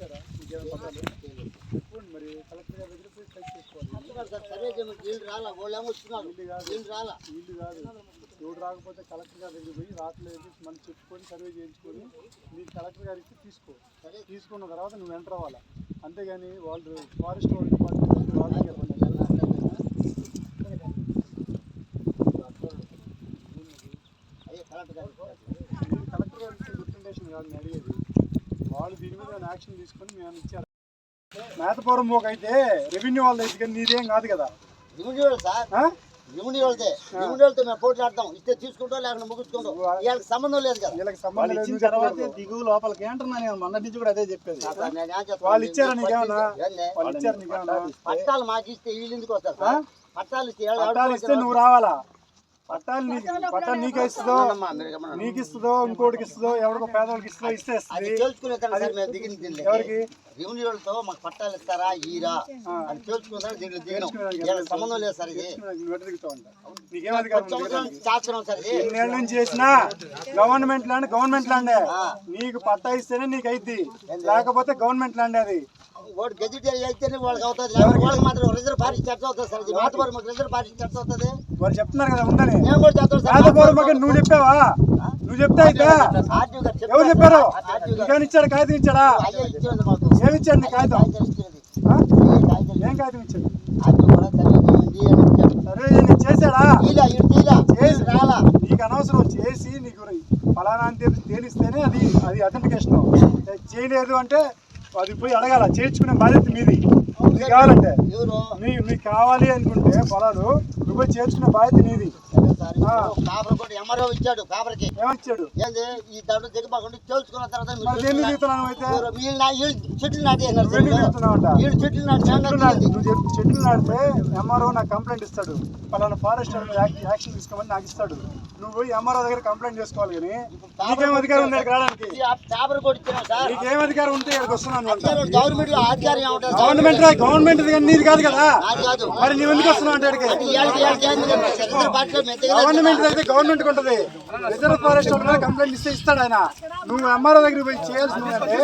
ఇచ్చారా? చెప్పండి మరి కలెక్టర్ గారి దగ్గర పోయి చెక్ చేసుకోవాలి. ఇల్లు కాదు. ఎవడు రాకపోతే కలెక్టర్ గారి దగ్గర పోయి రావట్లేదు మనం చెప్పుకొని సర్వే చేయించుకొని నీకు కలెక్టర్ గారి ఇచ్చి తీసుకో. తీసుకున్న తర్వాత నువ్వు వెంట రావాలా? అంతేగాని వాళ్ళు ఫారెస్ట్ వాళ్ళు వాళ్ళకి చెప్పండి కలెక్టర్ గారి గుర్తుండేషన్ కాదు అడిగేది. వాళ్ళు దీని యాక్షన్ తీసుకొని మేము ఇచ్చారు. మేతపురం మోక అయితే రెవెన్యూ అయితే కానీ నీదేం కాదు కదా. వాళ్ళు సార్. ఆ? రిముడి వాళ్ళదే. రిముడి వాళ్ళతో మేము పోట్లాడతాం. ఇస్తే తీసుకుంటాం లేకుండా ముగించుకుంటాం. వీళ్ళకి సంబంధం లేదు కదా. వీళ్ళకి సంబంధం లేదు తర్వాత. దిగువ లోపలికి అంటున్నా నేను మొన్న నుంచి కూడా అదే చెప్పేది? వాళ్ళు ఇచ్చారా నీకేమన్నా? వాళ్ళు ఇచ్చారు నీకేమన్నా? పట్టాలు మాకు ఇస్తే వీళ్ళు ఎందుకు వస్తారు సార్? పట్టాలు ఇస్తే వీళ్ళు పట్టాలు ఇస్తే నువ్వు రావాలా? పట్టాలు నీకు పట్టాలు నీకే ఇస్తుందో. నీకు ఇస్తుందో ఇంకోటికి ఇస్తుందో? ఎవరికో పేదవాళ్ళకి ఇస్తుందో? ఇస్తే. ఎవరికి? రెవెన్యూ వాళ్ళతో మాకు పట్టాలు ఇస్తారా? ఈరా అని దీంట్లో దిగినాం. సంబంధం లేదు సార్ ఇది. చేస్తున్నాం సార్ ఎన్నేళ్ళ నుంచి చేసినా గవర్నమెంట్ ల్యాండ్ గవర్నమెంట్ ల్యాండే. నీకు పట్టా ఇస్తేనే నీకు అయిద్ది. లేకపోతే గవర్నమెంట్ ల్యాండ్ అది. ఓటు గెజిటేరియన్ అయితేనే వాళ్ళకి అవుతుంది. వాళ్ళకి మాత్రం రిజర్వ్ పార్టీ చర్చ అవుతుంది సార్. మాతపూర్ మాకు రిజర్వ్ పార్టీ చర్చ అవుతుంది. వాళ్ళు చెప్తున్నారు కదా ఉందని. నేను కూడా చెప్తాను సార్? మాకు నువ్వు చెప్పావా? నువ్వు చెప్తే అయితే ఎవరు చెప్పారు? ఇదని ఇచ్చాడు కాగితం ఇచ్చాడా? ఏమి ఇచ్చాడు నీ కాగితం? ఏం కాగితం ఇచ్చాడు? సరే చేశాడా? చేసి నీకు అనవసరం చేసి నీకు ఫలానా అని తేలిస్తేనే అది అది అథెంటికేషన్ చేయలేదు అంటే అది పోయి అడగాల? చేర్చుకునే బాధ్యత మీది. నీకు కావాలంటే. ఎవరు? నీ నీకు కావాలి అనుకుంటే పొలాలు నువ్వు పోయి చేర్చుకునే బాధ్యత నీది. కాపర్ కూడా ఎంఆర్ఓ ఇచ్చాడు కాపర్కి. ఏమిచ్చాడు? ఏంది? ఈ దిగబాకుండా తర్వాత చెట్లు వీళ్ళు చెట్లు నాటి చెట్లు నాటితే ఎంఆర్ఓ నాకు కంప్లైంట్ ఇస్తాడు. పలానా ఫారెస్ట్ యాక్షన్ తీసుకోమని నాకు ఇస్తాడు. నువ్వు ఎంఆర్ఓ దగ్గర కంప్లైంట్ చేసుకోవాలి కానీ నీకేం అధికారం ఉంది రావడానికి? Paper sir. నీకేం అధికారం ఉంటే ఇక్కడికి వస్తున్నాను గవర్నమెంట్లో గవర్నమెంట్ గవర్నమెంట్ నీది కాదు కదా? మరి నువ్వు ఎందుకు వస్తున్నావు అంటే. గవర్నమెంట్ అయితే గవర్నమెంట్ ఉంటది. రిజర్వ్ ఫారెస్ట్ వాళ్ళు కంప్లైంట్ ఇస్తే ఇస్తాడు ఆయన. నువ్వు ఎంఆర్ఓ దగ్గర పోయి చేయాల్సింది అంటే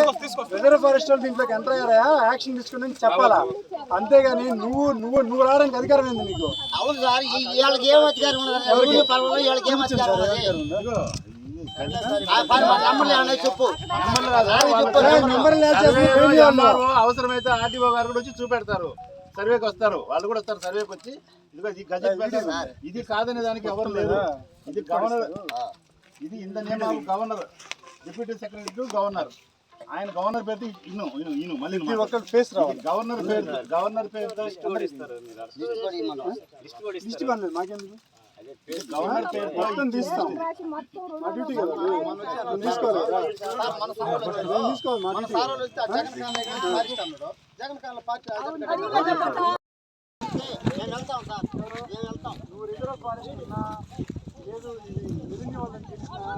రిజర్వ్ ఫారెస్ట్ వాళ్ళు దీంట్లోకి ఎంటర్ అయ్యారా? యాక్షన్ తీసుకుని చెప్పాలా? అంతేగాని నువ్వు నువ్వు నువ్వు రావడానికి అధికారం ఏంది నీకు? అవును సార్ ఏం అధికారం చెప్పు. రావి అవసరమైతే ఆర్టీఓ గారు కూడా వచ్చి చూపెడతారు. సర్వేకి వస్తారు. వాళ్ళు కూడా వస్తారు సర్వేకి వచ్చి. ఇదిగో గజెట్ పెట్టారు. ఇది కాదనే దానికి ఎవరు లేదు ఇది గవర్నర్ ఇది ఇంత నియమం గవర్నర్ డిప్యూటీ సెక్రటరీ గవర్నర్. ఆయన గవర్నర్ పేరుతో ఇను ఇను ఇను మళ్ళీ ఇది ఒక్క ఫేస్ రావాలి. గవర్నర్ పేరు గవర్నర్ పేరుతో ఇస్తారు అర్థం లిస్ట్ కూడా మాకెందుకు పేరు మొత్తం తీస్తాం మా డ్యూటీ కదా జగన్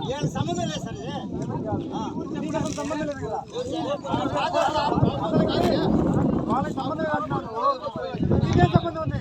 ఏం సంబంధం లేదు సార్ సంబంధం లేదు కదా వాళ్ళకి సంబంధం లేదు నీకేం సంబంధం ఉంది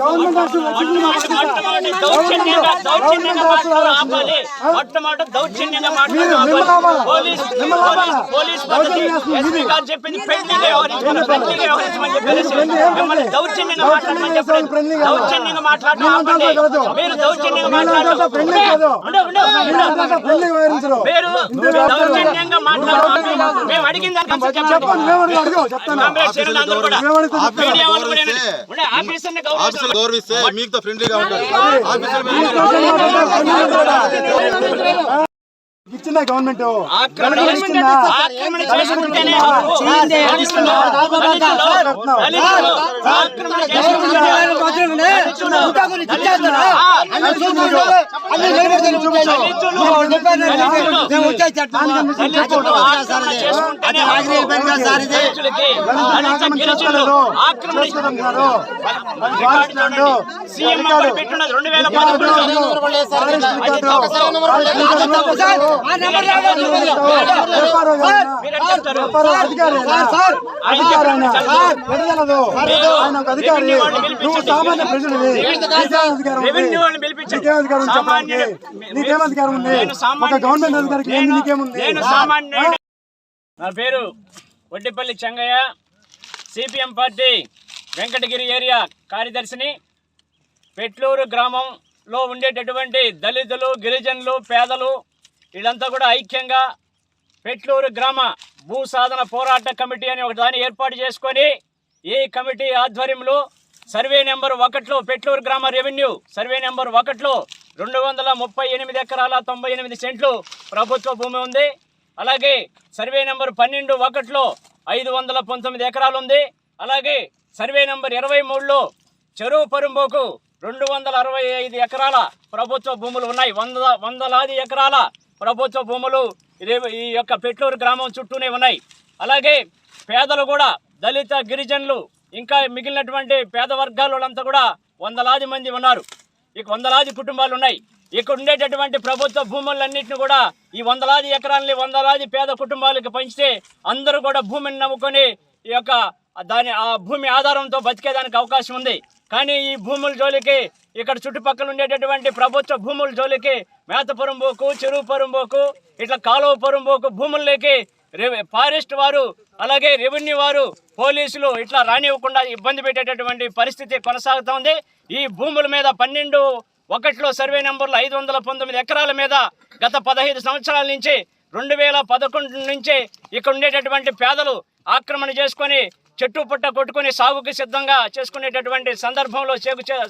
మొట్టమొదటి దౌర్జన్యంగా మొట్టమొదటి దౌర్జన్యంగా చెప్పింది ఫ్రెండ్లీగా వ్యవహరించమని ఫ్రెండ్లీగా వ్యవహరించమని చెప్పేసి మిమ్మల్ని దౌర్జన్యంగా మాట్లాడమని చెప్పండి. దౌర్జన్యంగా మీరు దౌర్జన్యంగా దౌర్జన్యంగా. మేము అడిగిన దానికి చెప్పండి. గౌరవిస్తే మీతో ఫ్రెండ్లీగా ఉంటారు ఇచ్చిందా గవర్నమెంట్ రెండు వేల ఆయన. ఒక అధికారి. నువ్వు సామాన్య ప్రజలవి చెప్పడానికి? ఉంది. ఒక గవర్నమెంట్ అధికారికి ఏంది నీకేముంది. నా పేరు Vaddipalli Chengaiah CPM party Venkatagiri area కార్యదర్శిని Petluru గ్రామంలో ఉండేటటువంటి దళితులు గిరిజనులు పేదలు వీళ్ళంతా కూడా ఐక్యంగా పెట్లూరు గ్రామ భూ సాధన పోరాట కమిటీ అని ఒక దాన్ని ఏర్పాటు చేసుకొని ఈ కమిటీ ఆధ్వర్యంలో సర్వే నెంబర్ ఒకటిలో పెట్లూరు గ్రామ రెవెన్యూ సర్వే నెంబర్ ఒకటిలో రెండు వందల ముప్పై ఎనిమిది ఎకరాల తొంభై ఎనిమిది సెంట్లు ప్రభుత్వ భూమి ఉంది. అలాగే సర్వే నెంబర్ పన్నెండు ఒకటిలో ఐదు వందల పంతొమ్మిది ఎకరాలు ఉంది. అలాగే సర్వే నెంబర్ ఇరవై మూడులో చెరువు పరుంబోకు రెండు వందల అరవై ఐదు ఎకరాల ప్రభుత్వ భూములు ఉన్నాయి. వంద వందలాది ఎకరాల ప్రభుత్వ భూములు ఈ యొక్క పెట్లూరు గ్రామం చుట్టూనే ఉన్నాయి. అలాగే పేదలు కూడా దళిత గిరిజనులు ఇంకా మిగిలినటువంటి పేద వర్గాలంతా వాళ్ళంతా కూడా వందలాది మంది ఉన్నారు. ఇక వందలాది కుటుంబాలు ఉన్నాయి. ఇక్కడ ఉండేటటువంటి ప్రభుత్వ భూములన్నింటిని కూడా ఈ వందలాది ఎకరాలని వందలాది పేద కుటుంబాలకు పంచితే అందరూ కూడా భూమిని నమ్ముకొని ఈ యొక్క దాని ఆ భూమి ఆధారంతో బతికేదానికి అవకాశం ఉంది. కానీ ఈ భూముల జోలికి ఇక్కడ చుట్టుపక్కల ఉండేటటువంటి ప్రభుత్వ భూముల జోలికి మేత పొరంబోకు చెరువు పొరంబోకు ఇట్లా కాలువ పొరంబోకు భూముల్లోకి రెవె- ఫారెస్ట్ వారు అలాగే రెవెన్యూ వారు పోలీసులు ఇట్లా రానివ్వకుండా ఇబ్బంది పెట్టేటటువంటి పరిస్థితి కొనసాగుతోంది ఈ భూముల మీద పన్నెండు ఒకటిలో సర్వే నెంబర్లు ఐదు వందల పంతొమ్మిది ఎకరాల మీద గత పదహైదు సంవత్సరాల నుంచి రెండు వేల పదకొండు నుంచి ఇక్కడ ఉండేటటువంటి పేదలు ఆక్రమణ చేసుకొని చెట్టు పుట్ట కొట్టుకొని సాగుకి సిద్ధంగా చేసుకునేటటువంటి సందర్భంలో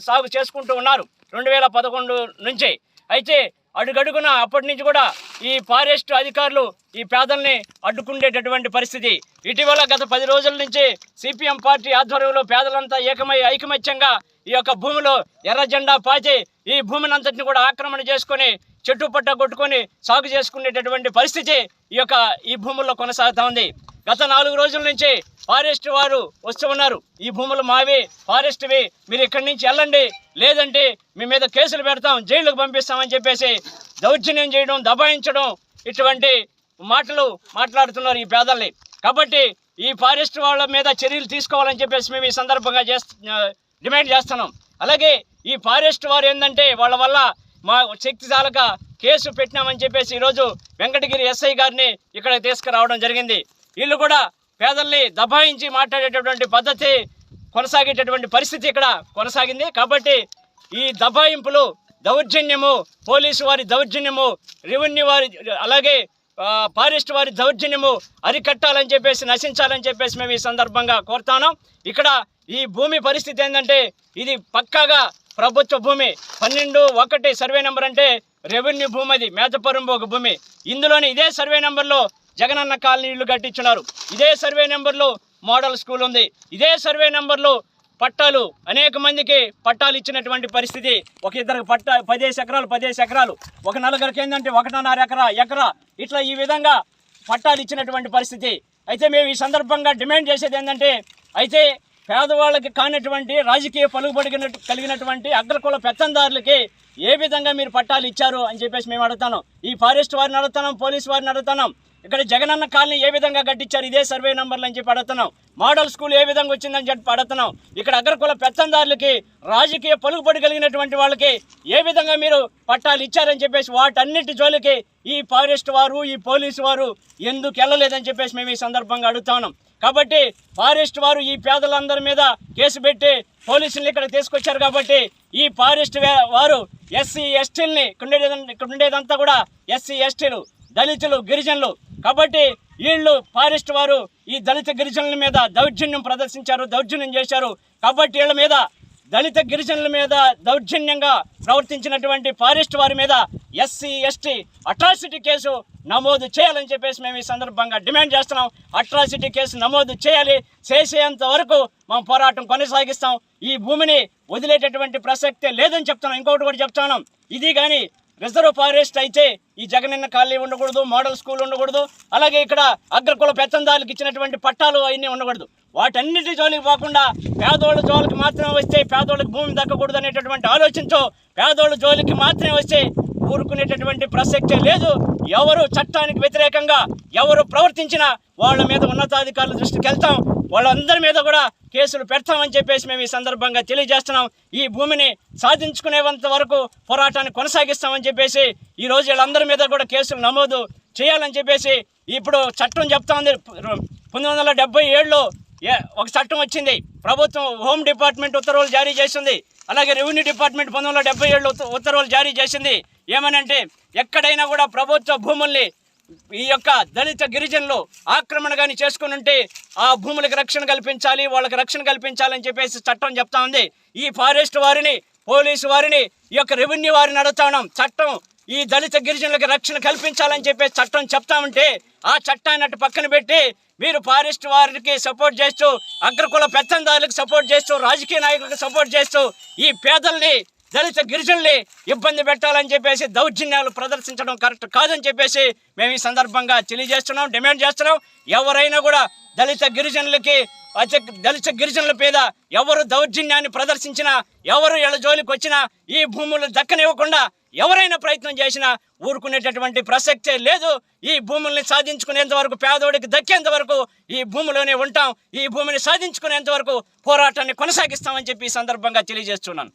సాగు చేసుకుంటూ ఉన్నారు రెండు వేల పదకొండు నుంచి. అయితే అడుగడుగున అప్పటి నుంచి కూడా ఈ ఫారెస్ట్ అధికారులు ఈ పేదల్ని అడ్డుకుండేటటువంటి పరిస్థితి. ఇటీవల గత పది రోజుల నుంచి సిపిఎం పార్టీ ఆధ్వర్యంలో పేదలంతా ఏకమై ఐకమత్యంగా ఈ యొక్క భూమిలో ఎర్ర జెండా పాచి ఈ భూమిని అంతటిని కూడా ఆక్రమణ చేసుకొని చెట్టు పట్ట కొట్టుకొని సాగు చేసుకునేటటువంటి పరిస్థితి ఈ యొక్క ఈ భూముల్లో కొనసాగుతూ ఉంది. గత నాలుగు రోజుల నుంచి ఫారెస్ట్ వారు వస్తూ ఉన్నారు. ఈ భూములు మావి ఫారెస్ట్వి మీరు ఇక్కడి నుంచి వెళ్ళండి. లేదంటే మీ మీద కేసులు పెడతాం జైలుకు పంపిస్తామని చెప్పేసి దౌర్జన్యం చేయడం దబాయించడం ఇటువంటి మాటలు మాట్లాడుతున్నారు ఈ పేదల్ని. కాబట్టి ఈ ఫారెస్ట్ వాళ్ళ మీద చర్యలు తీసుకోవాలని చెప్పేసి మేము ఈ సందర్భంగా చేస్తు డిమాండ్ చేస్తున్నాం. అలాగే ఈ ఫారెస్ట్ వారు ఏంటంటే వాళ్ళ వల్ల మా శక్తి చాలక కేసు పెట్టినామని చెప్పేసి ఈరోజు వెంకటగిరి ఎస్ఐ గారిని ఇక్కడ తీసుకురావడం జరిగింది. వీళ్ళు కూడా పేదల్ని దబాయించి మాట్లాడేటటువంటి పద్ధతి కొనసాగేటటువంటి పరిస్థితి ఇక్కడ కొనసాగింది. కాబట్టి ఈ దబాయింపులు దౌర్జన్యము పోలీసు వారి దౌర్జన్యము రెవెన్యూ వారి అలాగే ఫారెస్ట్ వారి దౌర్జన్యము అరికట్టాలని చెప్పేసి నశించాలని చెప్పేసి మేము ఈ సందర్భంగా కోరుతాను ఇక్కడ ఈ భూమి పరిస్థితి ఏంటంటే ఇది పక్కాగా ప్రభుత్వ భూమి. పన్నెండు ఒకటి సర్వే నెంబర్ అంటే రెవెన్యూ భూమి అది మేతపరుంబు ఒక భూమి. ఇందులోని ఇదే సర్వే నెంబర్లో జగనన్న కాలనీ కట్టించున్నారు. ఇదే సర్వే నెంబర్లో మోడల్ స్కూల్ ఉంది. ఇదే సర్వే నెంబర్లో పట్టాలు అనేక మందికి పట్టాలు ఇచ్చినటువంటి పరిస్థితి. ఒక ఇద్దరికి పట్ట పదిహేను ఎకరాలు పదిహేను ఎకరాలు. ఒక నలుగురికి ఏంటంటే ఒకటిన్నర ఎకరా ఎకరా. ఇట్లా ఈ విధంగా పట్టాలు ఇచ్చినటువంటి పరిస్థితి. అయితే మేము ఈ సందర్భంగా డిమాండ్ చేసేది ఏంటంటే అయితే పేదవాళ్ళకి కానటువంటి రాజకీయ పలుకుబడి కలిగినటువంటి అగ్రకుల పెత్తందారులకి ఏ విధంగా మీరు పట్టాలు ఇచ్చారు అని చెప్పేసి మేము అడుగుతాను ఈ ఫారెస్ట్ వారిని అడుగుతున్నాం పోలీస్ వారిని అడుగుతున్నాం. ఇక్కడ జగనన్న కాలనీ ఏ విధంగా కట్టించారు? ఇదే సర్వే నంబర్లు అని చెప్పి అడుగుతున్నాం. మోడల్ స్కూల్ ఏ విధంగా వచ్చిందని చెప్పి అడుగుతున్నాం. ఇక్కడ అగ్రకుల పెత్తందారులకి రాజకీయ పలుకుబడి కలిగినటువంటి వాళ్ళకి ఏ విధంగా మీరు పట్టాలు ఇచ్చారని చెప్పేసి వాటన్నిటి జోలికి ఈ ఫారెస్ట్ వారు ఈ పోలీసు వారు ఎందుకు వెళ్ళలేదని చెప్పేసి మేము ఈ సందర్భంగా అడుగుతా ఉన్నాం. కాబట్టి ఫారెస్ట్ వారు ఈ పేదలందరి మీద కేసు పెట్టి పోలీసులు ఇక్కడ తీసుకొచ్చారు కాబట్టి ఈ ఫారెస్ట్ వారు ఎస్సీ ఎస్టీలని ఇక్కడ ఉండేది ఇక్కడ ఉండేదంతా కూడా ఎస్సీ ఎస్టీలు దళితులు గిరిజనులు కాబట్టి వీళ్ళు ఫారెస్ట్ వారు ఈ దళిత గిరిజనుల మీద దౌర్జన్యం ప్రదర్శించారు దౌర్జన్యం చేశారు. కాబట్టి వీళ్ళ మీద దళిత గిరిజనుల మీద దౌర్జన్యంగా ప్రవర్తించినటువంటి ఫారెస్ట్ వారి మీద ఎస్సీ ఎస్టీ అట్రాసిటీ కేసు నమోదు చేయాలని చెప్పేసి మేము ఈ సందర్భంగా డిమాండ్ చేస్తున్నాం. అట్రాసిటీ కేసు నమోదు చేయాలి. చేసేంత వరకు మేము పోరాటం కొనసాగిస్తాం. ఈ భూమిని వదిలేటటువంటి ప్రసక్తే లేదని చెప్తున్నాం. ఇంకొకటి కూడా చెప్తున్నాం ఇది కానీ రిజర్వ్ ఫారెస్ట్ అయితే ఈ జగనన్న ఖాళీ ఉండకూడదు మోడల్ స్కూల్ ఉండకూడదు అలాగే ఇక్కడ అగ్రకుల పెత్తందారులకు ఇచ్చినటువంటి పట్టాలు అవన్నీ ఉండకూడదు. వాటన్నిటి జోలికి పోకుండా పేదోళ్ళ జోలికి మాత్రమే వస్తే పేదోళ్ళకి భూమి దక్కకూడదు అనేటటువంటి ఆలోచనతో పేదోళ్ళ జోలికి మాత్రమే వస్తే ఊరుకునేటటువంటి ప్రసక్తే లేదు. ఎవరు చట్టానికి వ్యతిరేకంగా ఎవరు ప్రవర్తించినా వాళ్ళ మీద ఉన్నతాధికారుల దృష్టికి వెళ్తాం. వాళ్ళందరి మీద కూడా కేసులు పెడతామని చెప్పేసి మేము ఈ సందర్భంగా తెలియజేస్తున్నాం. ఈ భూమిని సాధించుకునేంత వరకు పోరాటాన్ని కొనసాగిస్తామని చెప్పేసి ఈ వీళ్ళందరి మీద కూడా కేసులు నమోదు చేయాలని చెప్పేసి ఇప్పుడు చట్టం చెప్తా ఉంది. పంతొమ్మిది వందల డెబ్బై ఏడులో ఏ- ఒక చట్టం వచ్చింది. ప్రభుత్వం హోమ్ డిపార్ట్మెంట్ ఉత్తర్వులు జారీ చేసింది. అలాగే రెవెన్యూ డిపార్ట్మెంట్ పంతొమ్మిది వందల డెబ్బై ఏడులో ఉత్తర్వులు జారీ చేసింది. ఏమనంటే ఎక్కడైనా కూడా ప్రభుత్వ భూముల్ని ఈ యొక్క దళిత గిరిజనులు ఆక్రమణ కానీ చేసుకుని ఉంటే ఆ భూములకు రక్షణ కల్పించాలి వాళ్ళకి రక్షణ కల్పించాలని చెప్పేసి చట్టం చెప్తా ఉంది. ఈ ఫారెస్ట్ వారిని పోలీసు వారిని ఈ యొక్క రెవెన్యూ వారిని అడుగుతా ఉన్నాం. చట్టం ఈ దళిత గిరిజనులకు రక్షణ కల్పించాలని చెప్పేసి చట్టం చెప్తా ఉంటే ఆ చట్టాన్ని అటు పక్కన పెట్టి మీరు ఫారెస్ట్ వారికి సపోర్ట్ చేస్తూ అగ్రకుల పెత్తందారులకు సపోర్ట్ చేస్తూ రాజకీయ నాయకులకు సపోర్ట్ చేస్తూ ఈ పేదల్ని దళిత గిరిజనుల్ని ఇబ్బంది పెట్టాలని చెప్పేసి దౌర్జన్యాలు ప్రదర్శించడం కరెక్ట్ కాదని చెప్పేసి మేము ఈ సందర్భంగా తెలియజేస్తున్నాం డిమాండ్ చేస్తున్నాం. ఎవరైనా కూడా దళిత గిరిజనులకి అతి దళిత గిరిజనుల మీద ఎవరు దౌర్జన్యాన్ని ప్రదర్శించినా ఎవరు ఎళ్ళ జోలికి వచ్చినా ఈ భూములు దక్కనివ్వకుండా ఎవరైనా ప్రయత్నం చేసినా ఊరుకునేటటువంటి ప్రసక్తే లేదు. ఈ భూముల్ని సాధించుకునేంత వరకు పేదోడికి దక్కేంత వరకు ఈ భూమిలోనే ఉంటాం. ఈ భూమిని సాధించుకునేంత వరకు పోరాటాన్ని కొనసాగిస్తామని చెప్పి ఈ సందర్భంగా తెలియజేస్తున్నాను.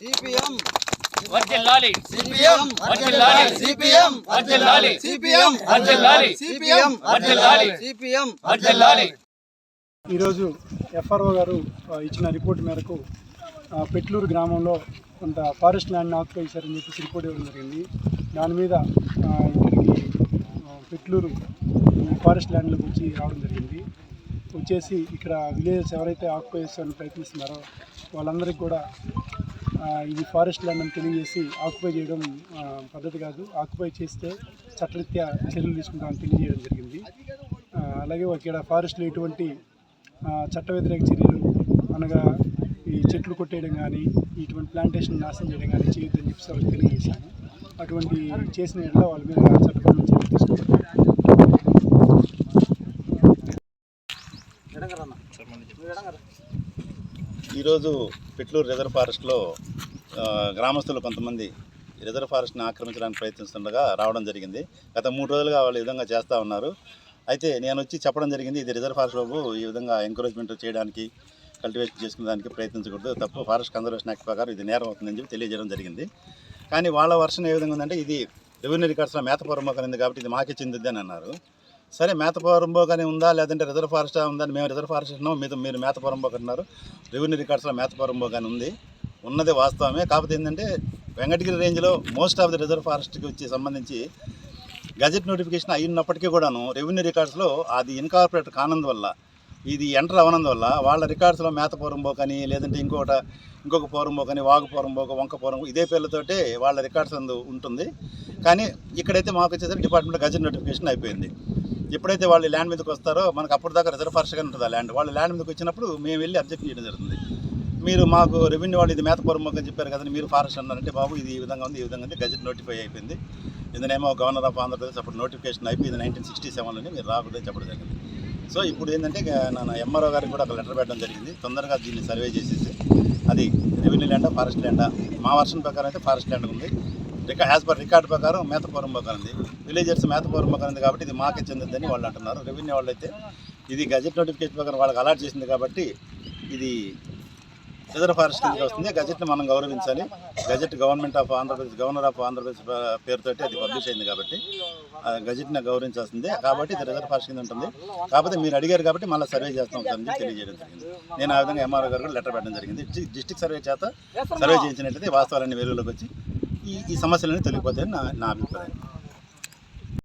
CPM. CPM. CPM. CPM. CPM. CPM. ఈరోజు ఎఫ్ఆర్ఓ గారు ఇచ్చిన రిపోర్ట్ మేరకు పెట్లూరు గ్రామంలో కొంత ఫారెస్ట్ ల్యాండ్ని ఆక్యుపై చేశారని చెప్పేసి రిపోర్ట్ ఇవ్వడం జరిగింది. దాని మీద ఇక్కడికి పెట్లూరు ఫారెస్ట్ ల్యాండ్లోకి వచ్చి రావడం జరిగింది. వచ్చేసి ఇక్కడ విలేజెస్ ఎవరైతే ఆక్యుపై చేయాలని ప్రయత్నిస్తున్నారో వాళ్ళందరికీ కూడా ఇది ఫారెస్ట్ ల్యాండ్ అని తెలియజేసి ఆక్యుపై చేయడం పద్ధతి కాదు. ఆక్యుపై చేస్తే చట్టరీత్యా చర్యలు తీసుకుంటామని తెలియజేయడం జరిగింది. అలాగే ఇక్కడ ఫారెస్ట్లో ఎటువంటి చట్ట వ్యతిరేక చర్యలు అనగా ఈ చెట్లు కొట్టేయడం కానీ ఇటువంటి ప్లాంటేషన్ నాశనం చేయడం కానీ చేయొద్దని చెప్పి వాళ్ళకి తెలియజేశాను. అటువంటి చేసిన ఎడల వాళ్ళ మీద చట్టపరమైన చర్యలు తీసుకుంటారు ఈరోజు పెట్లూరు రిజర్వ్ ఫారెస్ట్లో గ్రామస్తులు కొంతమంది రిజర్వ్ ఫారెస్ట్ని ఆక్రమించడానికి ప్రయత్నిస్తుండగా రావడం జరిగింది. గత మూడు రోజులుగా వాళ్ళు ఈ విధంగా చేస్తూ ఉన్నారు. అయితే నేను వచ్చి చెప్పడం జరిగింది ఇది రిజర్వ్ ఫారెస్ట్ బాబు ఈ విధంగా ఎంకరేజ్మెంట్ చేయడానికి కల్టివేషన్ చేసుకునేదానికి ప్రయత్నించకూడదు. తప్పు ఫారెస్ట్ కన్జర్వేషన్ యాక్ట్ ప్రకారం ఇది నేరం అవుతుందని చెప్పి తెలియజేయడం జరిగింది. కానీ వాళ్ళ వర్షన్ ఏ విధంగా ఉందంటే ఇది రెవెన్యూ రికార్డ్స్లో మేత ఉంది కాబట్టి ఇది మాకే చెందిద్ది అని అన్నారు. సరే మేత కానీ ఉందా? లేదంటే రిజర్వ్ ఫారెస్ట్ ఉందని మేము రిజర్వ్ ఫారెస్ట్ ఉన్నాం మీరు మీరు మేత పొరంబోక అన్నారు రెవెన్యూ రికార్డ్స్లో మేత కానీ ఉంది. ఉన్నది వాస్తవమే. కాకపోతే ఏంటంటే వెంకటగిరి రేంజ్లో మోస్ట్ ఆఫ్ ది రిజర్వ్ ఫారెస్ట్కి వచ్చి సంబంధించి గజెట్ నోటిఫికేషన్ అయినప్పటికీ కూడాను రెవెన్యూ రికార్డ్స్లో అది ఇన్కార్పొరేట్ కానందువల్ల ఇది ఎంటర్ అవనందువల్ల వాళ్ళ రికార్డ్స్లో మేత పోరంబోక్ కానీ లేదంటే ఇంకొకట ఇంకొక పోరంబోక్ కానీ వాగు పోరంబోక వంక పోరంబోక ఇదే పేర్లతోటే వాళ్ళ రికార్డ్స్ అందు ఉంటుంది. కానీ ఇక్కడైతే మాకు వచ్చేసరికి డిపార్ట్మెంట్ గజెట్ నోటిఫికేషన్ అయిపోయింది. ఎప్పుడైతే వాళ్ళు ల్యాండ్ మీదకి వస్తారో మనకు అప్పుడు దాకా రిజర్వ్ ఫారెస్ట్గా ఉంటుంది ఆ ల్యాండ్ వాళ్ళు ల్యాండ్ మీదకి వచ్చినప్పుడు మేము వెళ్ళి అబ్జెక్ట్ చేయడం జరుగుతుంది. మీరు మాకు రెవెన్యూ వాళ్ళు ఇది మేత అని చెప్పారు కదండి మీరు ఫారెస్ట్ అన్నారంటే బాబు ఇది ఈ విధంగా ఉంది ఈ విధంగా ఉంది గజెట్ నోటిఫై అయిపోయింది. ఇందునేమో గవర్నర్ ఆఫ్ ఆంధ్రప్రదేశ్ అప్పుడు నోటిఫికేషన్ అయిపోయింది నైన్టీన్ సిక్స్టీ సెవెన్లోనే మీరు రాకూడదని చెప్పడం జరిగింది. సో ఇప్పుడు ఏంటంటే నన్ను నా ఎంఆర్ఓ గారికి కూడా ఒక లెటర్ పెట్టడం జరిగింది. తొందరగా దీన్ని సర్వే చేసేసి అది రెవెన్యూ ల్యాండా ఫారెస్ట్ ల్యాండా మా వర్షన్ ప్రకారం అయితే ఫారెస్ట్ ల్యాండ్ ఉంది. రికా యాజ్ పర్ రికార్డ్ ప్రకారం మేతపురం ప్రకారం ఉంది విలేజర్స్ మేతపురం ప్రకారం ఉంది కాబట్టి ఇది మాకే చెందిందని వాళ్ళు అంటున్నారు. రెవెన్యూ వాళ్ళు అయితే ఇది గజెట్ నోటిఫికేషన్ ప్రకారం వాళ్ళకి అలాట్ చేసింది కాబట్టి ఇది రిజర్వ్ ఫారెస్ట్ కిందకి వస్తుంది. గజెట్ని మనం గౌరవించాలి. Gazette government of Andhra Pradesh governor of Andhra Pradesh పేరుతోటి అది పబ్లిష్ అయింది కాబట్టి ఆ గజెట్ని గౌరవించాల్సిందే. కాబట్టి ఇది రిజర్వ్ ఫారెస్ట్ కింద ఉంటుంది. కాకపోతే మీరు అడిగారు కాబట్టి మళ్ళీ సర్వే చేస్తాం సార్ అని తెలియజేయడం జరిగింది. నేను ఆ విధంగా ఎంఆర్ఓ గారు లెటర్ పెట్టడం జరిగింది. డిస్టిక్ సర్వే చేత సర్వే చేయించినట్లయితే వాస్తవాలన్నీ వెలుగులోకి వచ్చి ఈ ఈ సమస్యలన్నీ తొలగిపోతాయని నా నా అభిప్రాయం.